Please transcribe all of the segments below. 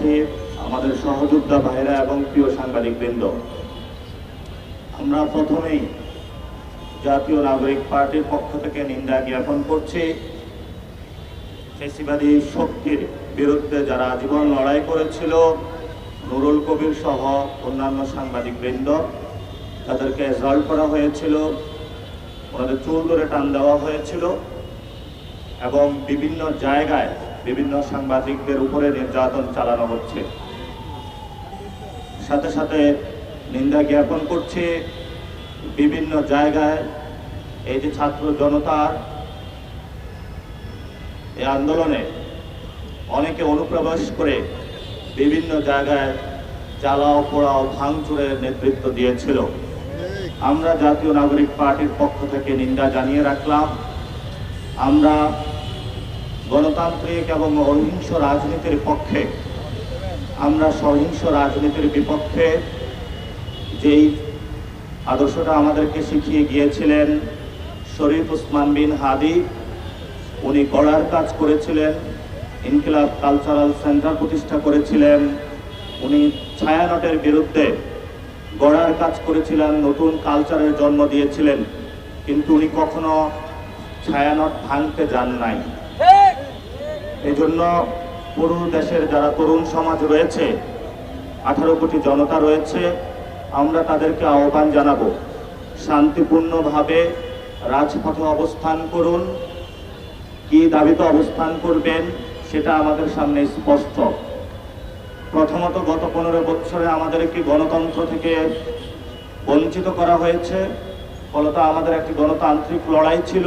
এলাকাবাসী আমাদের সহযোদ্ধা ভাইরা এবং প্রিয় সাংবাদিক বৃন্দ আমরা প্রথমেই জাতীয় নাগরিক পার্টির পক্ষ থেকে নিন্দা জ্ঞাপন করছি, ফেসিবাদী শক্তির বিরুদ্ধে যারা আজীবন লড়াই করেছিল, নুরুল কবির সহ অন্যান্য সাংবাদিক বৃন্দ তাদেরকে রেজাল্ট করা হয়েছিল, ওনাদের চুল ধরে টান দেওয়া হয়েছিল এবং বিভিন্ন জায়গায় বিভিন্ন সাংবাদিকদের উপরে নির্যাতন চালানো হচ্ছে। সাথে সাথে নিন্দা জ্ঞাপন করছে বিভিন্ন জায়গায় এই যে ছাত্র জনতার এই আন্দোলনে অনেকে অনুপ্রবেশ করে বিভিন্ন জায়গায় জ্বালাও, পোড়াও, ভাঙচুরের নেতৃত্ব দিয়েছিল। আমরা জাতীয় নাগরিক পার্টির পক্ষ থেকে নিন্দা জানিয়ে রাখলাম। আমরা গণতান্ত্রিক এবং অহিংস রাজনীতির পক্ষে, আমরা সহিংস রাজনীতির বিপক্ষে যেই আদর্শটা আমাদেরকে শিখিয়ে গিয়েছিলেন শরীফ উসমান বিন হাদি, উনি গড়ার কাজ করেছিলেন, ইনকিলাব কালচারাল সেন্টার প্রতিষ্ঠা করেছিলেন, উনি ছায়ানটের বিরুদ্ধে গড়ার কাজ করেছিলেন, নতুন কালচারের জন্ম দিয়েছিলেন, কিন্তু উনি কখনো ছায়ানট ভাঙতে যান নাই। এই জন্য পুরো দেশের যারা তরুণ সমাজ রয়েছে, আঠারো কোটি জনতা রয়েছে, আমরা তাদেরকে আহ্বান জানাব, শান্তিপূর্ণভাবে রাজপথে অবস্থান করুন। কি দাবিতে অবস্থান করবেন, সেটা আমাদের সামনে স্পষ্ট। প্রথমত গত পনেরো বছরে একটি গণতন্ত্র থেকে বঞ্চিত করা হয়েছে, ফলত আমাদের একটি গণতান্ত্রিক লড়াই ছিল।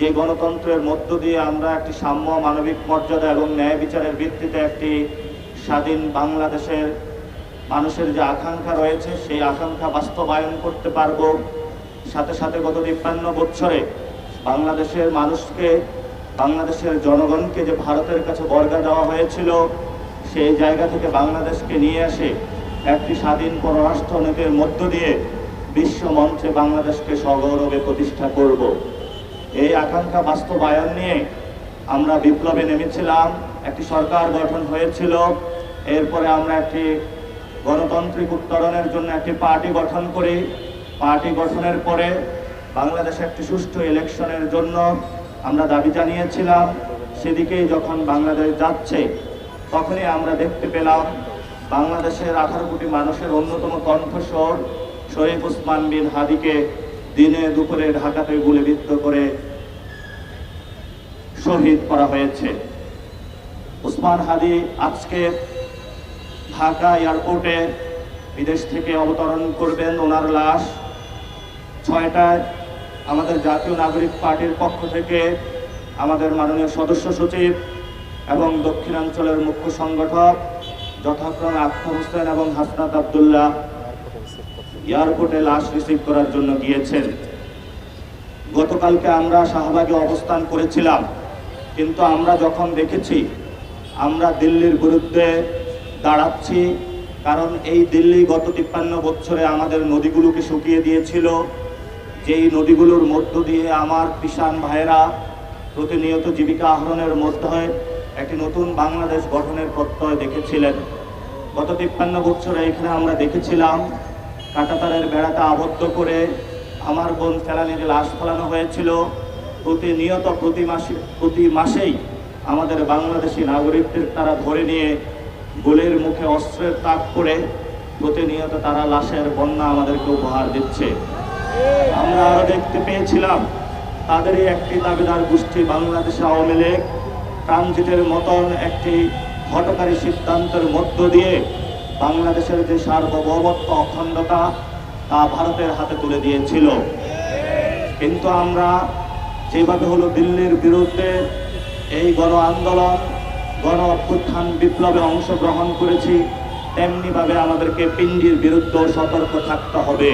যে গণতন্ত্রের মধ্য দিয়ে আমরা একটি সাম্য মানবিক মর্যাদা এবং ন্যায় বিচারের ভিত্তিতে একটি স্বাধীন বাংলাদেশের মানুষের যে আকাঙ্ক্ষা রয়েছে, সেই আকাঙ্ক্ষা বাস্তবায়ন করতে পারব। সাথে সাথে গত তিপ্পান্ন বছরে বাংলাদেশের মানুষকে, বাংলাদেশের জনগণকে যে ভারতের কাছে বর্গা দেওয়া হয়েছিল, সেই জায়গা থেকে বাংলাদেশকে নিয়ে আসে একটি স্বাধীন পররাষ্ট্র নীতির মধ্য দিয়ে বিশ্ব মঞ্চে বাংলাদেশকে সগৌরবে প্রতিষ্ঠা করব। এই আকাঙ্ক্ষা বাস্তবায়ন নিয়ে আমরা বিপ্লবে নেমেছিলাম, একটি সরকার গঠন হয়েছিল, এরপরে আমরা একটি গণতান্ত্রিক উত্তরণের জন্য একটি পার্টি গঠন করি। পার্টি গঠনের পরে বাংলাদেশে একটি সুষ্ঠু ইলেকশনের জন্য আমরা দাবি জানিয়েছিলাম। সেদিকেই যখন বাংলাদেশ যাচ্ছে, তখনই আমরা দেখতে পেলাম বাংলাদেশের আঠারো কোটি মানুষের অন্যতম কণ্ঠস্বর শরীফ উসমান বিন হাদিকে দিনে দুপুরে ঢাকাতে গুলিবিদ্ধ করে শহীদ করা হয়েছে। উসমান হাদি আজকে ঢাকা এয়ারপোর্টে বিদেশ থেকে অবতরণ করবেন। ওনার লাশ ছয়টায় আমাদের জাতীয় নাগরিক পার্টির পক্ষ থেকে আমাদের মাননীয় সদস্য সচিব এবং দক্ষিণাঞ্চলের মুখ্য সংগঠক যথাক্রমে আক্তার হোসেন এবং হাসনাত আবদুল্লাহ এয়ারপোর্টে লাশ রিসিভ করার জন্য গিয়েছেন। গতকালকে আমরা শাহবাগে অবস্থান করেছিলাম, কিন্তু আমরা যখন দেখেছি, আমরা দিল্লির বিরুদ্ধে দাঁড়াচ্ছি, কারণ এই দিল্লি গত তিপ্পান্ন বছরে আমাদের নদীগুলোকে শুকিয়ে দিয়েছিল। যেই নদীগুলোর মধ্য দিয়ে আমার কিষাণ ভাইয়েরা প্রতিনিয়ত জীবিকা আহরণের মধ্যে একটি নতুন বাংলাদেশ গঠনের প্রত্যয় দেখেছিলেন। গত তিপ্পান্ন বছরে এখানে আমরা দেখেছিলাম কাটাতারের বেড়াতে আবদ্ধ করে আমার বোন ফেলানির লাশ ফেলানো হয়েছিল। প্রতিনিয়ত প্রতি মাসে, প্রতি মাসেই আমাদের বাংলাদেশি নাগরিকদের তারা ধরে নিয়ে গোলের মুখে অস্ত্রের তাক করে প্রতিনিয়ত তারা লাশের বন্যা আমাদেরকে উপহার দিচ্ছে। আমরা আরও দেখতে পেয়েছিলাম তাদেরই একটি দাবিদার গোষ্ঠী বাংলাদেশ আওয়ামী লীগ। ট্রানজিটের মতন একটি হটকারী সিদ্ধান্তের মধ্য দিয়ে বাংলাদেশের যে সার্বভৌমত্ব অখণ্ডতা, তা ভারতের হাতে তুলে দিয়েছিল। কিন্তু আমরা যেভাবে হলো দিল্লির বিরুদ্ধে এই গণ আন্দোলন, গণ অভ্যুত্থান বিপ্লবে অংশগ্রহণ করেছি, তেমনিভাবে আমাদেরকে পিণ্ডির বিরুদ্ধে সতর্ক থাকতে হবে।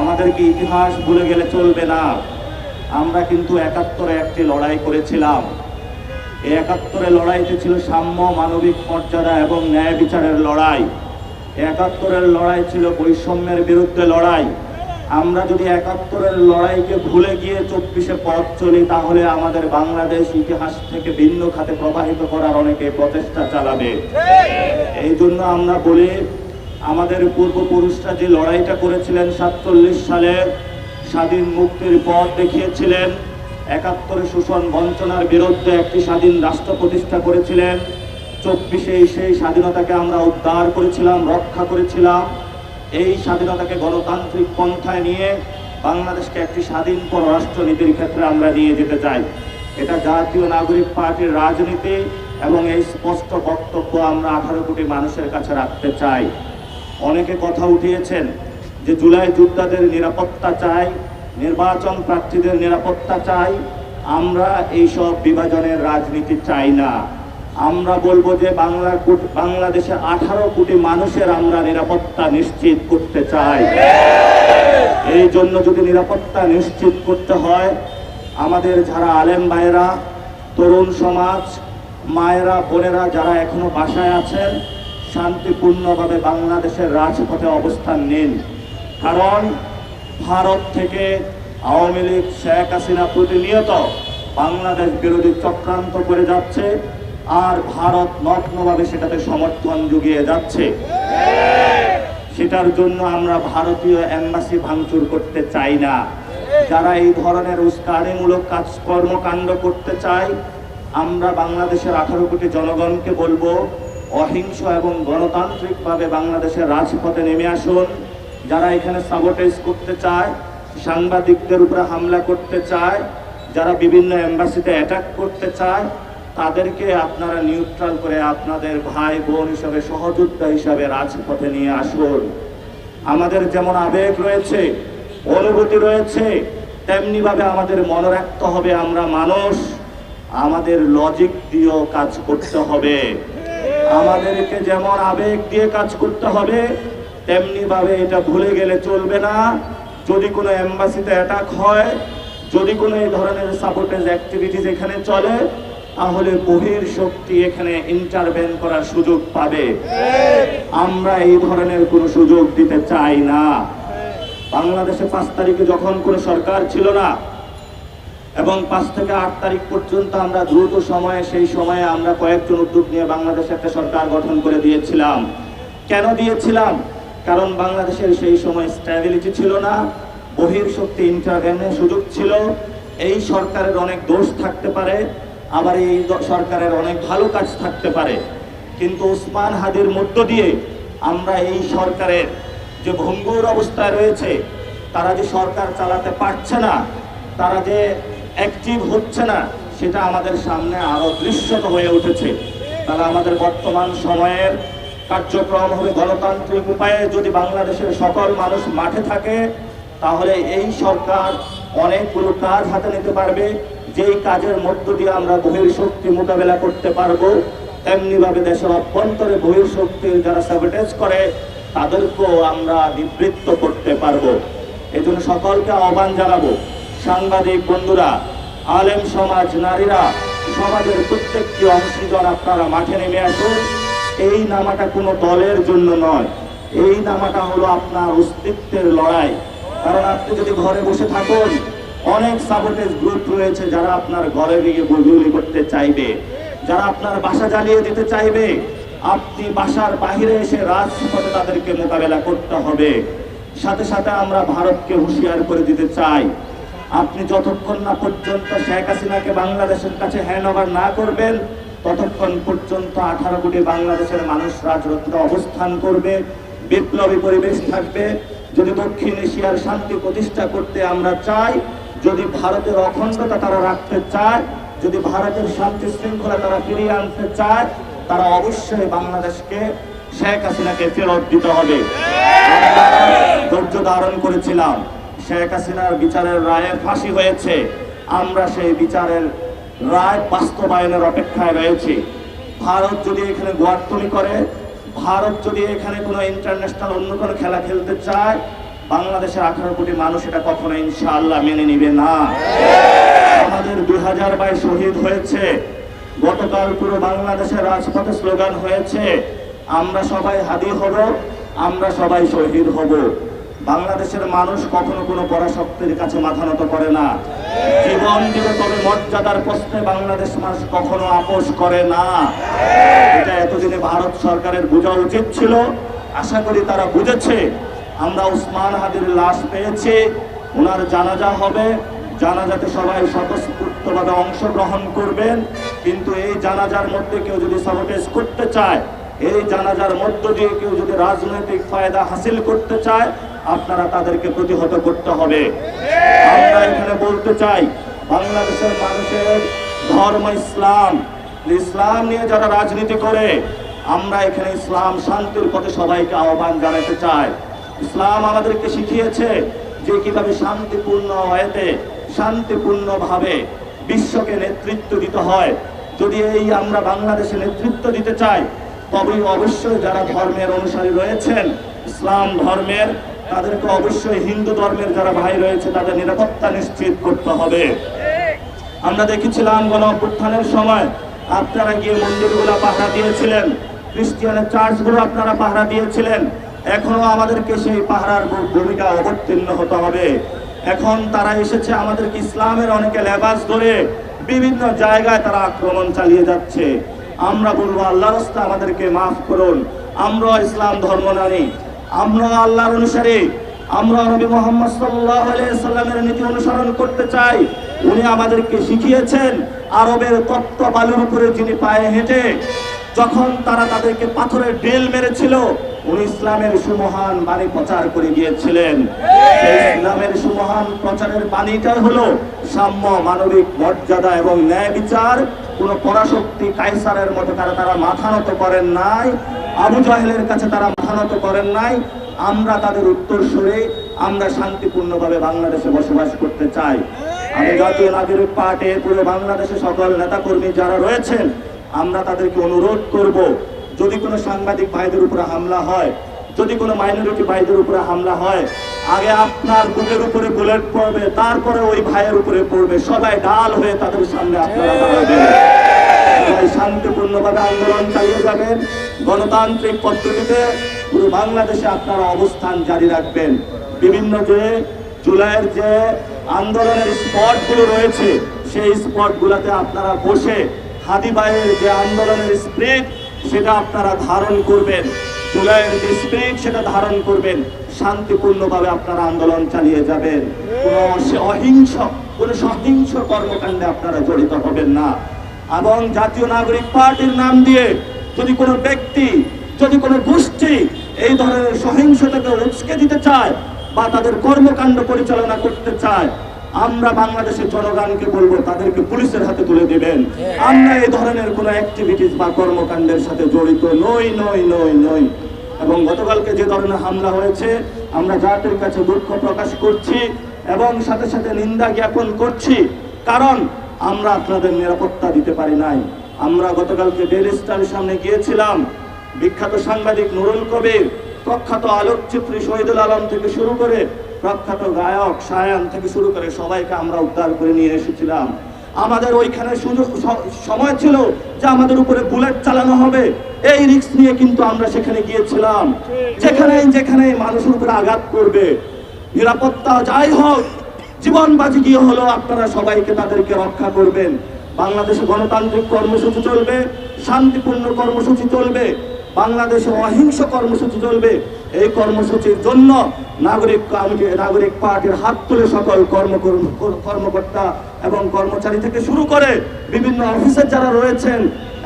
আমাদেরকে ইতিহাস ভুলে গেলে চলবে না? আমরা কিন্তু একাত্তরে একটি লড়াই করেছিলাম। এই একাত্তরে লড়াইতে ছিল সাম্য, মানবিক মর্যাদা এবং ন্যায় বিচারের লড়াই। একাত্তরের লড়াই ছিল বৈষম্যের বিরুদ্ধে লড়াই। আমরা যদি একাত্তরের লড়াইকে ভুলে গিয়ে চব্বিশে পথ চলি, তাহলে আমাদের বাংলাদেশ ইতিহাস থেকে ভিন্ন খাতে প্রবাহিত করার অনেকে প্রচেষ্টা চালাবে। এই জন্য আমরা বলি, আমাদের পূর্বপুরুষরা যে লড়াইটা করেছিলেন সাতচল্লিশ সালে স্বাধীন মুক্তির পথ দেখিয়েছিলেন একাত্তরে শোষণ বঞ্চনার বিরুদ্ধে একটি স্বাধীন রাষ্ট্র প্রতিষ্ঠা করেছিলেন। চব্বিশে সেই স্বাধীনতাকে আমরা উদ্ধার করেছিলাম, রক্ষা করেছিলাম। এই স্বাধীনতাকে গণতান্ত্রিক পন্থায় নিয়ে বাংলাদেশকে একটি স্বাধীন পররাষ্ট্র নীতির ক্ষেত্রে আমরা নিয়ে যেতে চাই। এটা জাতীয় নাগরিক পার্টির রাজনীতি এবং এই স্পষ্ট বক্তব্য আমরা আঠারো কোটি মানুষের কাছে রাখতে চাই। অনেকে কথা উঠিয়েছেন যে জুলাই যোদ্ধাদের নিরাপত্তা চাই নির্বাচন প্রার্থীদের নিরাপত্তা চাই। আমরা এইসব বিভাজনের রাজনীতি চাই না। আমরা বলব যে বাংলা কোট- বাংলাদেশের আঠারো কোটি মানুষের আমরা নিরাপত্তা নিশ্চিত করতে চাই। এই জন্য যদি নিরাপত্তা নিশ্চিত করতে হয়, আমাদের যারা আলেম ভাইয়েরা, তরুণ সমাজ, মায়েরা, বোনেরা যারা এখনও বাসায় আছেন, শান্তিপূর্ণভাবে বাংলাদেশের রাজপথে অবস্থান নিন। কারণ ভারত থেকে আওয়ামী লীগ, শেখ হাসিনা প্রতিনিয়ত বাংলাদেশ বিরোধী চক্রান্ত করে যাচ্ছে আর ভারত নগ্নভাবে সেটাতে সমর্থন জুগিয়ে যাচ্ছে। সেটার জন্য আমরা ভারতীয় এম্বাসি ভাঙচুর করতে চাই না। যারা এই ধরনের উস্কানিমূলক কাজ কর্মকাণ্ড করতে চায়, আমরা বাংলাদেশের আঠারো কোটি জনগণকে বলব, অহিংস এবং গণতান্ত্রিকভাবে বাংলাদেশের রাজপথে নেমে আসুন। যারা এখানে সাবোটেজ করতে চায়, সাংবাদিকদের উপরে হামলা করতে চায়, যারা বিভিন্ন এম্বাসিতে অ্যাটাক করতে চায়, তাদেরকে আপনারা নিউট্রাল করে আপনাদের ভাই বোন হিসাবে, সহযোদ্ধা হিসাবে রাজপথে নিয়ে আসুন। আমাদের যেমন আবেগ রয়েছে, অনুভূতি রয়েছে, তেমনিভাবে আমাদের মনে রাখতে হবে আমরা মানুষ। আমাদের লজিক দিয়েও কাজ করতে হবে। আমাদেরকে যেমন আবেগ দিয়ে কাজ করতে হবে তেমনি ভাবে এটা ভুলে গেলে চলবে না। যদি কোনো এম্বাসিতে অ্যাটাক হয়, যদি কোনো এই ধরনের সাপোর্টেজ অ্যাক্টিভিটিস এখানে চলে, তাহলে বহির শক্তি এখানে ইন্টারভেন করার সুযোগ পাবে। আমরা এই ধরনের কোনো সুযোগ দিতে চাই না। বাংলাদেশে পাঁচ তারিখে যখন কোনো সরকার ছিল না, এবং পাঁচ থেকে আট তারিখ পর্যন্ত আমরা দ্রুত সময়ে, সেই সময়ে আমরা কয়েকজন উদ্যোগ নিয়ে বাংলাদেশে একটা সরকার গঠন করে দিয়েছিলাম। কেন দিয়েছিলাম? কারণ বাংলাদেশের সেই সময় স্ট্যাবিলিটি ছিল না, বহির শক্তি ইন্টারভেনের সুযোগ ছিল। এই সরকারের অনেক দোষ থাকতে পারে, আবার এই সরকারের অনেক ভালো কাজ থাকতে পারে। কিন্তু উসমান হাদির মধ্য দিয়ে আমরা এই সরকারের যে ভঙ্গুর অবস্থায় রয়েছে, তারা যে সরকার চালাতে পারছে না, তারা যে অ্যাক্টিভ হচ্ছে না, সেটা আমাদের সামনে আরও দৃশ্যত হয়ে উঠেছে। তারা আমাদের বর্তমান সময়ের কার্যক্রম হবে গণতান্ত্রিক উপায়ে। যদি বাংলাদেশের সকল মানুষ মাঠে থাকে, তাহলে এই সরকার অনেকগুলো কাজ হাতে নিতে পারবে। যেই কাজের মধ্য দিয়ে আমরা বহির শক্তি মোকাবেলা করতে পারব, তেমনিভাবে দেশের অভ্যন্তরে বহির শক্তির যারা স্যাবোটেজ করে, তাদেরকেও আমরা নিবৃত্ত করতে পারব। এই জন্য সকলকে আহ্বান জানাব, সাংবাদিক বন্ধুরা, আলেম সমাজ নারীরা, সমাজের প্রত্যেকটি অংশীজন আপনারা মাঠে নেমে আসুন। এই নামাটা কোনো দলের জন্য নয়। এই নামাটা হলো আপনার অস্তিত্বের লড়াই। কারণ আপনি যদি ঘরে বসে থাকুন, অনেক সাপোর্টেজ গ্রুপ রয়েছে যারা আপনার ঘরে গিয়ে গুলি করতে চাইবে। যারা আপনার বাসা জ্বালিয়ে দিতে চাইবে, আপনি বাসার বাহিরে এসে রাজপথে তাদেরকে মোকাবেলা করতে হবে। সাথে সাথে আমরা ভারতকে হুঁশিয়ার করে দিতে চাই। আপনি যতক্ষণ না পর্যন্ত শেখ হাসিনাকে বাংলাদেশের কাছে হ্যান্ড ওভার না করবেন ততক্ষণ পর্যন্ত আঠারো কোটি বাংলাদেশের মানুষ রাজরত্নে অবস্থান করবে, বিপ্লবী পরিবেশ থাকবে। যদি দক্ষিণ এশিয়ার শান্তি প্রতিষ্ঠা করতে আমরা চাই, যদি ভারতের অখণ্ডতা তারা রাখতে চায়, যদি ভারতের শান্তি শৃঙ্খলা তারা ফিরিয়ে আনতে চায়, তারা অবশ্যই বাংলাদেশকে শেখ হাসিনাকে ফেরত দিতে হবে। ধৈর্য ধারণ করেছিলাম। শেখ হাসিনার বিচারের রায়ে ফাঁসি হয়েছে। আমরা সেই বিচারের রায় বাস্তবায়নের অপেক্ষায় রয়েছি। ভারত যদি এখানে গোয়ারতলি করে, ভারত যদি এখানে কোনো ইন্টারন্যাশনাল অন্য কোনো খেলা খেলতে চায়, বাংলাদেশের আঠারো কোটি মানুষ এটা কখনো ইনশাআল্লাহ মেনে নিবে না। আমাদের দুই হাজার বাইশ শহীদ হয়েছে। গতকাল পুরো বাংলাদেশের রাজপথে স্লোগান হয়েছে, আমরা সবাই হাদি হব, আমরা সবাই শহীদ হব। বাংলাদেশের মানুষ কখনো কোনো পরাশক্তির কাছে মাথা নত করে না। জীবন দিবে তবে মর্যাদার প্রশ্নে বাংলাদেশ মানুষ কখনো আপোষ করে না। এটা এতদিনে ভারত সরকারের বোঝা উচিত ছিল। আশা করি তারা বুঝেছে। আমরা উসমান হাদির লাশ পেয়েছি। ওনার জানাজা হবে। জানাজাতে সবাই স্বতঃস্ফূর্তভাবে অংশগ্রহণ করবেন। কিন্তু এই জানাজার মধ্যে কেউ যদি সাবোটেজ করতে চায়, এই জানাজার মধ্য দিয়ে কেউ যদি রাজনৈতিক ফায়দা হাসিল করতে চায় আপনারা তাদেরকে প্রতিহত করতে হবে। আমরা এখানে বলতে চাই, বাংলাদেশের মানুষের ধর্ম ইসলাম ইসলাম নিয়ে যারা রাজনীতি করে, আমরা এখানে ইসলাম শান্তির পথে সবাইকে আহ্বান জানাতে চাই। ইসলাম আমাদেরকে শিখিয়েছে যে কীভাবে শান্তিপূর্ণ হয়েতে, শান্তিপূর্ণভাবে বিশ্বকে নেতৃত্ব দিতে হয়। যদি এই আমরা বাংলাদেশে নেতৃত্ব দিতে চাই তবে অবশ্যই যারা ধর্মের অনুসারী রয়েছেন, ইসলাম ধর্মের তাদেরকে অবশ্যই হিন্দু ধর্মের যারা ভাই রয়েছে, তাদের নিরাপত্তা নিশ্চিত করতে হবে। আমরা দেখেছিলাম গণ অভ্যুত্থানের সময় আপনারা গিয়ে মন্দিরগুলো পাহারা দিয়েছিলেন, খ্রিস্টিয়ানের চার্চগুলো আপনারা পাহারা দিয়েছিলেন। এখনও আমাদেরকে সেই পাহারার ভূমিকা অবতীর্ণ হতে হবে। এখন তারা এসেছে আমাদেরকে ইসলামের অনেকে লেবাস ধরে বিভিন্ন জায়গায় তারা আক্রমণ চালিয়ে যাচ্ছে। আমরা বলব আল্লাহ রাস্তা আমাদেরকে মাফ করুন। আমরা ইসলাম ধর্ম নারী। আমরা আল্লাহর অনুসারে, আমরা নবী মোহাম্মদ আলাইহি সাল্লামের নীতি অনুসরণ করতে চাই। উনি আমাদেরকে শিখিয়েছেন আরবের তত্ত্ব বালুর উপরে যিনি পায়ে হেঁটে, যখন তারা তাদেরকে পাথরের ডেল মেরেছিল, উনি ইসলামের সুমহান বাণী প্রচার করে গিয়েছিলেন। ইসলামের সুমহান প্রচারের বাণীটাই হলো সাম্য মানবিক মর্যাদা এবং ন্যায় বিচার। কোন পরাশক্তি কাইসারের মতো তারা তারা মাথা নত করেন নাই, আবু জাহেলের কাছে তারা মাথা নত করেন নাই। আমরা তাদের উত্তর সরে আমরা শান্তিপূর্ণভাবে বাংলাদেশে বসবাস করতে চাই। আমি জাতীয় নাগরিক পার্টির পুরো বাংলাদেশে সকল নেতাকর্মী যারা রয়েছেন, আমরা তাদেরকে অনুরোধ করব, যদি কোনো সাংবাদিক ভাইদের উপরে হামলা হয় যদি কোনো মাইনরিটি ভাইদের উপরে হামলা হয়, আগে আপনার বুকের উপরে বুলেট পড়বে, তারপরে ওই ভাইয়ের উপরে পড়বে। সবাই ডাল হয়ে তাদের সামনে আপনারা শান্তিপূর্ণভাবে আন্দোলন চালিয়ে যাবেন। গণতান্ত্রিক পদ্ধতিতে পুরো বাংলাদেশে আপনারা অবস্থান জারি রাখবেন। বিভিন্ন যে জুলাইয়ের যে আন্দোলনের স্পটগুলো রয়েছে, সেই স্পটগুলোতে আপনারা বসে হাদিবাইয়ের যে আন্দোলনের স্প্রিট, সেটা আপনারা ধারণ করবেন। জুলাইয়ের যে সেটা ধারণ করবেন, শান্তিপূর্ণভাবে আপনারা আন্দোলন চালিয়ে যাবেন। কোনো অহিংস, কোনো সহিংস কর্মকাণ্ডে আপনারা জড়িত হবেন না। এবং জাতীয় নাগরিক পার্টির নাম দিয়ে যদি কোনো ব্যক্তি, যদি কোনো গোষ্ঠী এই ধরনের সহিংসতাকে উস্কে দিতে চায় বা তাদের কর্মকাণ্ড পরিচালনা করতে চায় আমরা বাংলাদেশের জনগণকে বলব, তাদেরকে পুলিশের হাতে তুলে দিবেন। আমরা এই ধরনের কোনো অ্যাক্টিভিটিস বা কর্মকাণ্ডের সাথে জড়িত নই নই নই নই। এবং গতকালকে যে ধরনের হামলা হয়েছে, আমরা জাতির কাছে দুঃখ প্রকাশ করছি এবং সাথে সাথে নিন্দা জ্ঞাপন করছি। কারণ আমরা আপনাদের নিরাপত্তা দিতে পারি নাই। আমরা গতকালকে ডেলি স্টারের সামনে গিয়েছিলাম। বিখ্যাত সাংবাদিক নুরুল কবির প্রখ্যাত আলোকচিত্রী শহীদুল আলম থেকে শুরু করে প্রখ্যাত গায়ক সায়ান থেকে শুরু করে সবাইকে আমরা উদ্ধার করে নিয়ে এসেছিলাম। আমাদের ওইখানে সুযোগ সময় ছিল যে আমাদের উপরে বুলেট চালানো হবে। এই রিস্ক নিয়ে কিন্তু আমরা সেখানে গিয়েছিলাম। যেখানে যেখানে মানুষের উপরে আঘাত করবে, নিরাপত্তা যাই হোক, জীবন বাজি গিয়ে হলো আপনারা সবাইকে তাদেরকে রক্ষা করবেন। বাংলাদেশে গণতান্ত্রিক কর্মসূচি চলবে, শান্তিপূর্ণ কর্মসূচি চলবে। বাংলাদেশে অহিংস কর্মসূচি চলবে। এই কর্মসূচির জন্য নাগরিক কমিটি, নাগরিক পার্টির হাত তুলে সকল কর্ম কর্মকর্তা এবং কর্মচারী থেকে শুরু করে বিভিন্ন অফিসের যারা রয়েছেন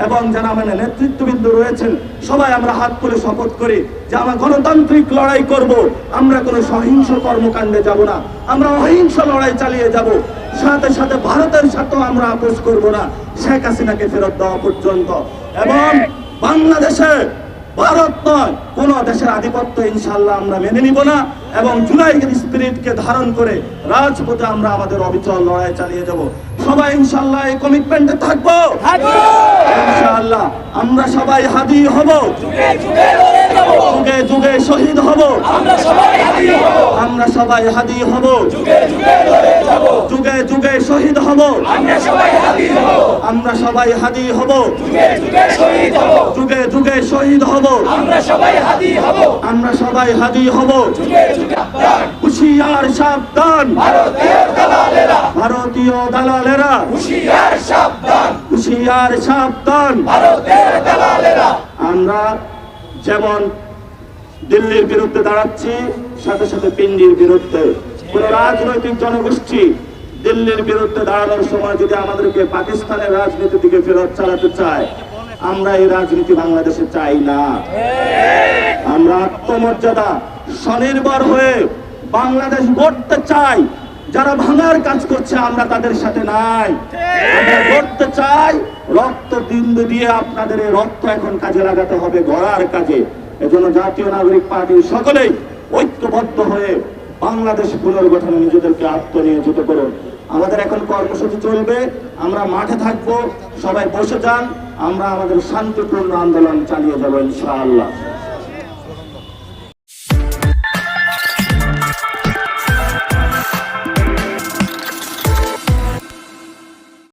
এবং যারা মানে নেতৃত্ববৃন্দ রয়েছেন, সবাই আমরা হাত তুলে শপথ করি যে আমরা গণতান্ত্রিক লড়াই করব। আমরা কোনো সহিংস কর্মকাণ্ডে যাব না। আমরা অহিংস লড়াই চালিয়ে যাব। সাথে সাথে ভারতের সাথেও আমরা আপোষ করব না। শেখ হাসিনাকে ফেরত দেওয়া পর্যন্ত। এবং বাংলাদেশে ভারত নয় কোন দেশের আধিপত্য ইনশাল্লাহ আমরা মেনে নিব না এবং জুলাইয়ের স্পিরিটকে ধারণ করে রাজপথে আমরা আমাদের অবিচল লড়াই চালিয়ে যাব। সবাই ইনশাল্লাহ এই কমিটমেন্টে থাকব। ইনশাল্লাহ আমরা সবাই হাজির হব। হব যুগে যুগে শহীদ হব। আমরা সবাই হারিয়ে হব। আমরা সবাই হাদি হব। যুগে যুগে লড়ে যাব। যুগে যুগে শহীদ হব। আমরা সবাই হারিয়ে হব। আমরা সবাই হাদি হব। যুগে যুগে শহীদ হব। যুগে যুগে শহীদ হব। আমরা সবাই হারিয়ে হব। আমরা সবাই হাদি হব। হুশিয়ার সাবধান। ভারতীয় দালালেরা। হুশিয়ার সাবধান। হুশিয়ার সাবধান। ভারতের দালালেরা। আমরা যেমন দিল্লির বিরুদ্ধে দাঁড়াচ্ছি, সাথে সাথে পিন্ডির বিরুদ্ধে। রাজনৈতিক জনগোষ্ঠী দিল্লির বিরুদ্ধে দাঁড়ানোর সময় যদি আমাদেরকে পাকিস্তানের রাজনীতি দিকে ফেরত চালাতে চায়, আমরা এই রাজনীতি বাংলাদেশে চাই না। আমরা আত্মমর্যাদা, স্বনির্ভর হয়ে বাংলাদেশ গড়তে চাই। যারা ভাঙার কাজ করছে, আমরা তাদের সাথে নাই। আমরা গড়তে চাই বিন্দু দিয়ে আপনাদের এই রক্ত এখন কাজে লাগাতে হবে গড়ার কাজে। এজন্য জাতীয় নাগরিক পার্টির সকলেই ঐক্যবদ্ধ হয়ে বাংলাদেশ পুনর্গঠন নিজেদেরকে আত্মনিয়োজিত করুন। আমাদের এখন কর্মসূচি চলবে, আমরা মাঠে থাকব, সবাই বসে যান, আমরা আমাদের শান্তিপূর্ণ আন্দোলন চালিয়ে যাব ইনশাআল্লাহ।